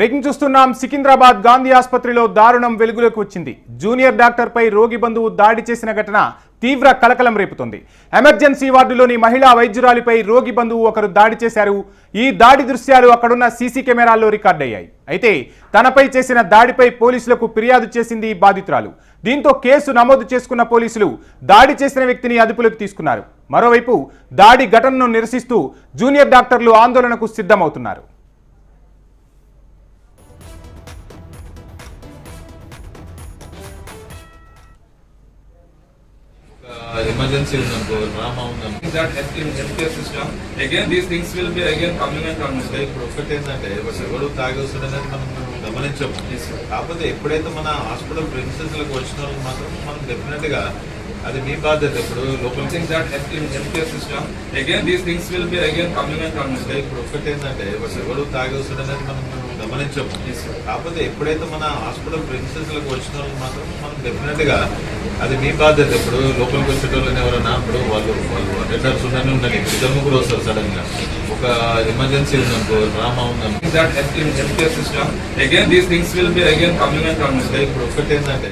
Breaking చూస్తున్నాం. సికింద్రాబాద్ గాంధీ ఆసుపత్రిలో దారుణం వెలుగులోకి వచ్చింది. జూనియర్ డాక్టర్పై రోగి బంధువు దాడి చేసిన ఘటన తీవ్ర కలకలం రేపుతోంది. ఎమర్జెన్సీ వార్డులోని మహిళా వైద్యురాలిపై రోగి బంధువు ఒకరు దాడి చేశారు. ఈ దాడి దృశ్యాలు అక్కడున్న సీసీ కెమెరాల్లో రికార్డయ్యాయి అయితే తనపై చేసిన దాడిపై పోలీసులకు ఫిర్యాదు చేసింది బాధితురాలు. దీంతో కేసు నమోదు చేసుకున్న పోలీసులు దాడి చేసిన వ్యక్తిని అదుపులోకి తీసుకున్నారు. మరోవైపు దాడి ఘటనను నిరసిస్తూ జూనియర్ డాక్టర్లు ఆందోళనకు సిద్ధమవుతున్నారు. ఎమర్జెన్సీ ఉందనుకో డ్రామా ఉందనుకో that healthcare system again these things will be again coming and coming ఇప్పుడు ఒక్కటి ఏంటంటే ఎవరు తాగొస్తుందనేది మనం గమనించము. కాకపోతే ఎప్పుడైతే మన హాస్పిటల్ ప్రిన్సెస్లకు వచ్చిన వాళ్ళకి మాత్రం మనం డెఫినెట్గా అది మీ బాధ్యత ఇప్పుడు లోపల think that health in healthcare system again these things will be again coming and coming అంటే ఇప్పుడు ఏంటంటే ఇప్పుడు ఎవరు మనం గమనించము. కాకపోతే ఎప్పుడైతే మన హాస్పిటల్ ప్రిన్సెస్లకు వచ్చిన వాళ్ళకి మాత్రం మనం డెఫినెట్గా అది మీ బాధ్యత. ఇప్పుడు లోపలికి వచ్చేటోళ్ళని ఎవరైనా ఇప్పుడు వాళ్ళు వాళ్ళు అటెండర్స్ ఉండని ఇప్పుడు ఇద్దరు ముగ్గురు వస్తారు సడన్గా ఒక ఎమర్జెన్సీ ఉందనుకో డ్రామా ఉందనుకో. These things will be again coming and coming. అంటే ఇప్పుడు ఒక్కటి ఏంటంటే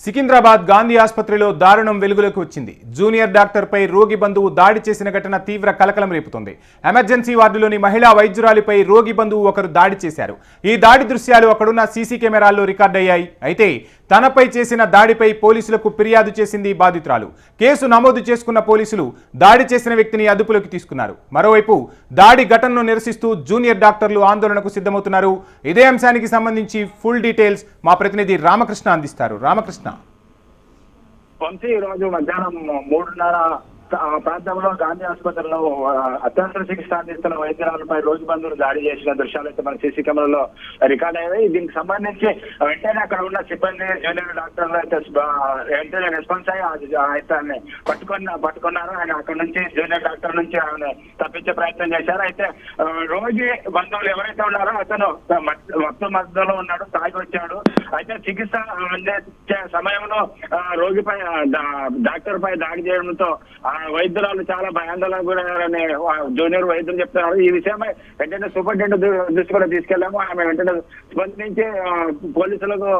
సికింద్రాబాద్ గాంధీ ఆసుపత్రిలో దారుణం వెలుగులోకి వచ్చింది. జూనియర్ డాక్టర్పై రోగి బంధువు దాడి చేసిన ఘటన తీవ్ర కలకలం రేపుతోంది. ఎమర్జెన్సీ వార్డులోని మహిళా వైద్యురాలిపై రోగి బంధువు ఒకరు దాడి చేశారు. ఈ దాడి దృశ్యాలు అక్కడున్న సీసీ కెమెరాల్లో రికార్డయ్యాయి. అయితే తనపై చేసిన దాడిపై పోలీసులకు ఫిర్యాదు చేసింది బాధితురాలు. కేసు నమోదు చేసుకున్న పోలీసులు దాడి చేసిన వ్యక్తిని అదుపులోకి తీసుకున్నారు. మరోవైపు దాడి ఘటనను నిరసిస్తూ జూనియర్ డాక్టర్లు ఆందోళనకు సిద్ధమవుతున్నారు. ఇదే అంశానికి సంబంధించి ఫుల్ డీటెయిల్స్ మా ప్రతినిధి రామకృష్ణ అందిస్తారు. రామకృష్ణ. వంశీ ఈ రోజు మధ్యాహ్నం మూడున్నర ప్రాంతంలో గాంధీ ఆసుపత్రిలో అత్యవసర చికిత్స అందిస్తున్న వైద్యురాలపై రోజు బంధువులు దాడి చేసిన దృశ్యాలు అయితే మన సీసీ కెమెరాలో రికార్డ్ అయ్యాయి. దీనికి సంబంధించి వెంటనే అక్కడ ఉన్న సిబ్బంది జూనియర్ డాక్టర్లు అయితే వెంటనే రెస్పాన్స్ అయ్యి అయితే ఆయన పట్టుకున్న పట్టుకున్నారు. ఆయన అక్కడ నుంచి జూనియర్ డాక్టర్ నుంచి ఆయన తప్పించే ప్రయత్నం చేశారు. అయితే రోజు రోగి బంధువులు ఎవరైతే ఉన్నారో అతను మొత్తం మధ్యలో ఉన్నాడు తాగి వచ్చాడు. అయితే చికిత్స అందించే సమయంలో రోగిపై డాక్టర్ పై దాడి చేయడంతో ఆ వైద్యురాలు చాలా భయాందోళన గురయ్యారని జూనియర్ వైద్యులు చెప్తున్నారు. ఈ విషయమై వెంటనే సూపరింటెండెంట్ దృష్టి కూడా తీసుకెళ్ళాము ఆమె వెంటనే స్పందించి పోలీసులకు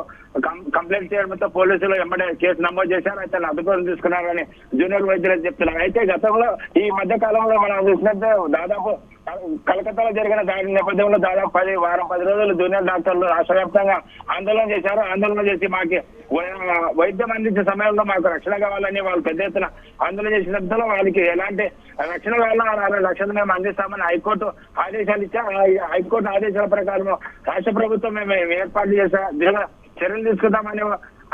కంప్లైంట్ చేయడంతో పోలీసులు ఎమ్మడే కేసు నమోదు చేశారు. అయితే అదుపులోకి తీసుకున్నారని జూనియర్ వైద్యులు చెప్తున్నారు. అయితే గతంలో ఈ మధ్య కాలంలో మనం చూసినట్టు దాదాపు కలకత్తాలో జరిగిన దాడి నేపథ్యంలో దాదాపు పది వారం పది రోజులు జూనియర్ డాక్టర్లు రాష్ట్ర వ్యాప్తంగా ఆందోళన చేశారు. ఆందోళన చేసి మాకి వై- వైద్యం అందించే సమయంలో మాకు రక్షణ కావాలని వాళ్ళు పెద్ద ఎత్తున ఆందోళన చేసిన సమయంలో వాళ్ళకి ఎలాంటి రక్షణ కావాలో అరవై లక్షలు మేము అందిస్తామని హైకోర్టు ఆదేశాలు ఇచ్చా హైకోర్టు ఆదేశాల ప్రకారం రాష్ట్ర ప్రభుత్వం మేము ఏర్పాటు చేసా చర్యలు తీసుకుందామని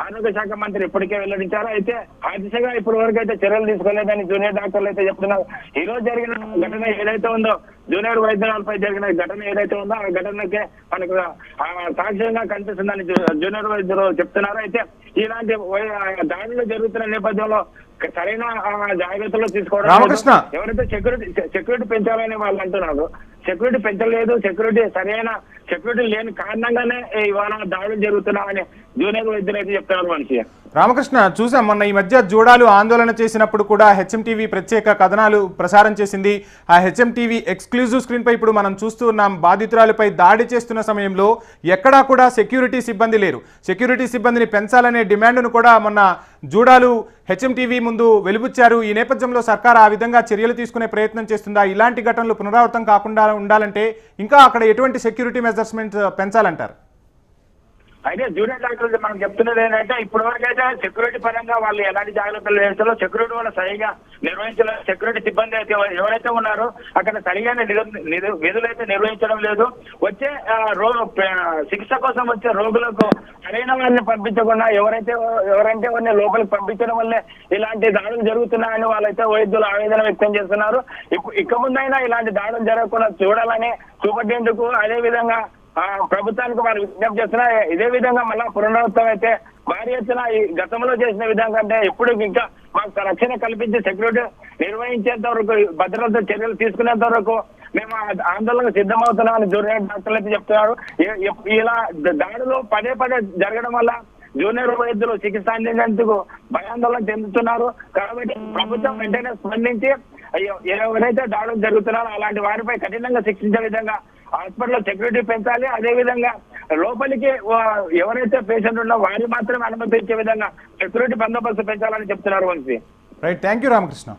ఆరోగ్య శాఖ మంత్రి ఇప్పటికే వెల్లడించారు. అయితే ఆ దిశగా ఇప్పటి వరకు అయితే చర్యలు తీసుకోలేదని జూనియర్ డాక్టర్లు అయితే చెప్తున్నారు. ఈ రోజు జరిగిన ఘటన ఏదైతే ఉందో జూనియర్ వైద్యులపై జరిగిన ఘటన ఏదైతే ఉందో ఆ ఘటనకే మనకు సాక్ష్యంగా కనిపిస్తుందని జూనియర్ వైద్యులు చెప్తున్నారు. అయితే ఇలాంటి దాడులు జరుగుతున్న నేపథ్యంలో సరైన జాగ్రత్తలు తీసుకోవడం. ఎవరైతే సెక్యూరిటీ సెక్యూరిటీ పెంచాలని వాళ్ళు అంటున్నారు సెక్యూరిటీ పెంచలేదు సెక్యూరిటీ సరైన సెక్యూరిటీ లేని కారణంగానే ఇవాళ దాడులు జరుగుతున్నామని జూనియర్ వైద్యులు అయితే చెప్తున్నారు మనిషి. రామకృష్ణ చూసాం మొన్న ఈ మధ్య జూడాలు ఆందోళన చేసినప్పుడు కూడా హెచ్ఎంటీవీ ప్రత్యేక కథనాలు ప్రసారం చేసింది. ఆ హెచ్ఎంటీవీ ఎక్స్క్లూజివ్ స్క్రీన్పై ఇప్పుడు మనం చూస్తూ ఉన్నాం బాధితురాలపై దాడి చేస్తున్న సమయంలో ఎక్కడా కూడా సెక్యూరిటీ సిబ్బంది లేరు. సెక్యూరిటీ సిబ్బందిని పెంచాలనే డిమాండ్ను కూడా మొన్న జూడాలు హెచ్ఎంటీవీ ముందు వెలుబుచ్చారు. ఈ నేపథ్యంలో సర్కార్ ఆ విధంగా చర్యలు తీసుకునే ప్రయత్నం చేస్తుందా? ఇలాంటి ఘటనలు పునరావృతం కాకుండా ఉండాలంటే ఇంకా అక్కడ ఎటువంటి సెక్యూరిటీ మెజర్స్మెంట్ పెంచాలంటారు? అయితే జూనియర్ డాక్టర్లు మనం చెప్తున్నది ఏంటంటే ఇప్పటి వరకు అయితే సెక్యూరిటీ పరంగా వాళ్ళు ఎలాంటి జాగ్రత్తలు వేస్తారో సెక్యూరిటీ వాళ్ళు సరిగా నిర్వహించలే సెక్యూరిటీ సిబ్బంది అయితే ఎవరైతే ఉన్నారో అక్కడ సరిగా విధులు అయితే నిర్వహించడం లేదు. వచ్చే రో చికిత్స కోసం వచ్చే రోగులకు సరైన వారిని పంపించకుండా ఎవరైతే ఎవరైతే వారిని లోపలికి పంపించడం వల్లే ఇలాంటి దాడులు జరుగుతున్నాయని వాళ్ళైతే వైద్యులు ఆవేదన వ్యక్తం చేస్తున్నారు. ఇక ముందైనా ఇలాంటి దాడులు జరగకుండా చూడాలని చూపట్టేందుకు అదే విధంగా ప్రభుత్వానికి వారు విజ్ఞప్తి చేస్తున్నా ఇదే విధంగా మళ్ళా పునరావృతం అయితే భారీ ఎత్తున ఈ గతంలో చేసిన విధంగా కంటే ఇప్పుడు ఇంకా మాకు రక్షణ కల్పించి సెక్యూరిటీ నిర్వహించేంత వరకు భద్రత చర్యలు తీసుకునేంత వరకు మేము ఆందోళనకు సిద్ధమవుతున్నామని జూనియర్ డాక్టర్లు అయితే చెప్తున్నారు. ఇలా దాడులు పదే పదే జరగడం వల్ల జూనియర్ వైద్యులు చికిత్స అందించేందుకు భయాందోళన చెందుతున్నారు. కాబట్టి ప్రభుత్వం వెంటనే స్పందించి ఎవరైతే దాడులు జరుగుతున్నారో అలాంటి వారిపై కఠినంగా శిక్షించే విధంగా హాస్పిటల్లో సెక్యూరిటీ పెంచాలి. అదే విధంగా లోపలికి ఎవరైతే పేషెంట్ ఉన్నా వారి మాత్రమే అనుమతించే విధంగా సెక్యూరిటీ బందోబస్తు పెంచాలని చెప్తున్నారు Vamshi. Right thank you Ramakrishna